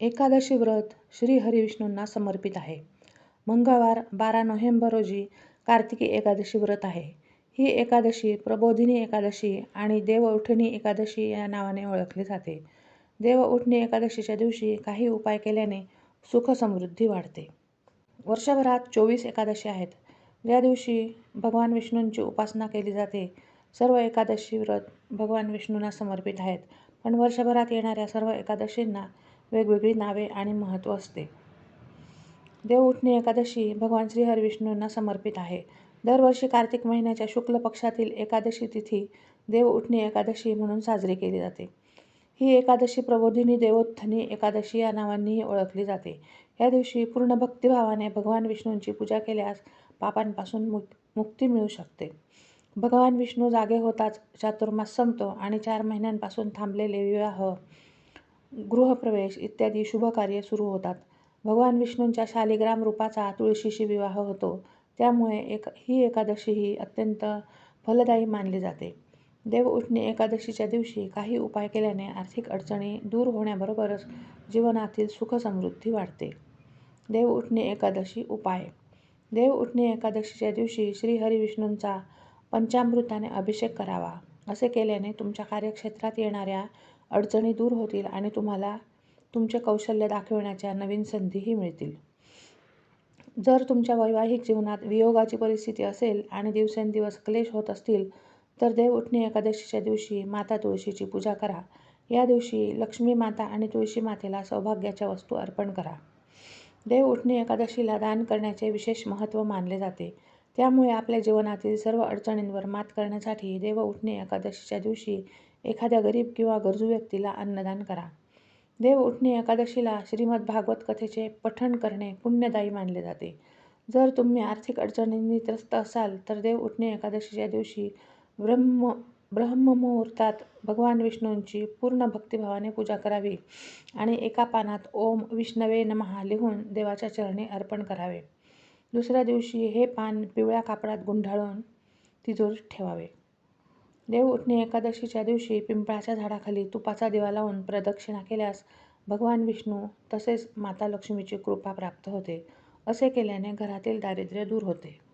एकादशी व्रत श्री हरिविष्णूंना समर्पित आहे. मंगळवार बारा नोव्हेंबर रोजी कार्तिकी एकादशी व्रत आहे. ही एकादशी प्रबोधिनी एकादशी आणि देवउठणी एकादशी या नावाने ओळखली जाते. देवउठणी एकादशीच्या दिवशी काही उपाय केल्याने सुखसमृद्धी वाढते. वर्षभरात चोवीस एकादशी आहेत, ज्या दिवशी भगवान विष्णूंची उपासना केली जाते. सर्व एकादशी व्रत भगवान विष्णूंना समर्पित आहेत, पण वर्षभरात येणाऱ्या सर्व एकादशींना वेगवेगळी नावे आणि महत्त्व असते. देवउठणी एकादशी भगवान श्रीहरिविष्णूंना समर्पित आहे. दरवर्षी कार्तिक महिन्याच्या शुक्ल पक्षातील एकादशी तिथी देवउठणी एकादशी म्हणून साजरी केली जाते. ही एकादशी प्रबोधिनी देवोत्थनी एकादशी या नावांनीही ओळखली जाते. या दिवशी पूर्ण भक्तिभावाने भगवान विष्णूंची पूजा केल्यास पापांपासून मुक्ती मिळू शकते. भगवान विष्णू जागे होताच चातुर्मास संपतो आणि चार महिन्यांपासून थांबलेले विवाह, गृहप्रवेश इत्यादी शुभकार्ये सुरू होतात. भगवान विष्णूंच्या शालिग्राम रूपाचा तुळशीशी विवाह होतो, त्यामुळे एक ही एकादशी ही अत्यंत फलदायी मानली जाते. देवउठणी एकादशीच्या दिवशी काही उपाय केल्याने आर्थिक अडचणी दूर होण्याबरोबरच जीवनातील सुख-समृद्धी वाढते. देवउठणी एकादशी उपाय देवउठणी एकादशीच्या दिवशी श्रीहरिविष्णूंचा पंचामृताने अभिषेक करावा. असे केल्याने तुमच्या कार्यक्षेत्रात येणाऱ्या अडचणी दूर होतील आणि तुम्हाला तुमचे कौशल्य दाखविण्याच्या नवीन संधीही मिळतील. जर तुमच्या वैवाहिक जीवनात वियोगाची परिस्थिती असेल आणि दिवसेंदिवस क्लेश होत असतील, तर देवउठणी एकादशीच्या दिवशी माता तुळशीची पूजा करा. या दिवशी लक्ष्मी माता आणि तुळशी मातेला सौभाग्याच्या वस्तू अर्पण करा. देवउठणी एकादशीला दान करण्याचे विशेष महत्त्व मानले जाते. त्यामुळे आपल्या जीवनातील सर्व अडचणींवर मात करण्यासाठी देवउठणी एकादशीच्या दिवशी एखाद्या गरीब किंवा गरजू व्यक्तीला अन्नदान करा. देवउठणी एकादशीला श्रीमद भागवत कथेचे पठण करणे पुण्यदायी मानले जाते. जर तुम्ही आर्थिक अडचणींनी त्रस्त असाल तर देवउठणी एकादशीच्या दिवशी ब्रह्ममुहूर्तात भगवान विष्णूंची पूर्ण भक्तिभावाने पूजा करावी आणि एका पानात ओम विष्णवे नमः लिहून देवाच्या चरणी अर्पण करावे. दुसऱ्या दिवशी हे पान पिवळ्या कापडात गुंडाळून तिजोरीत ठेवावे. देवउठणी एकादशीच्या दिवशी पिंपळाच्या झाडाखाली तुपाचा दिवा लावून प्रदक्षिणा केल्यास भगवान विष्णू तसेच माता लक्ष्मीची कृपा प्राप्त होते. असे केल्याने घरातील दारिद्र्य दूर होते.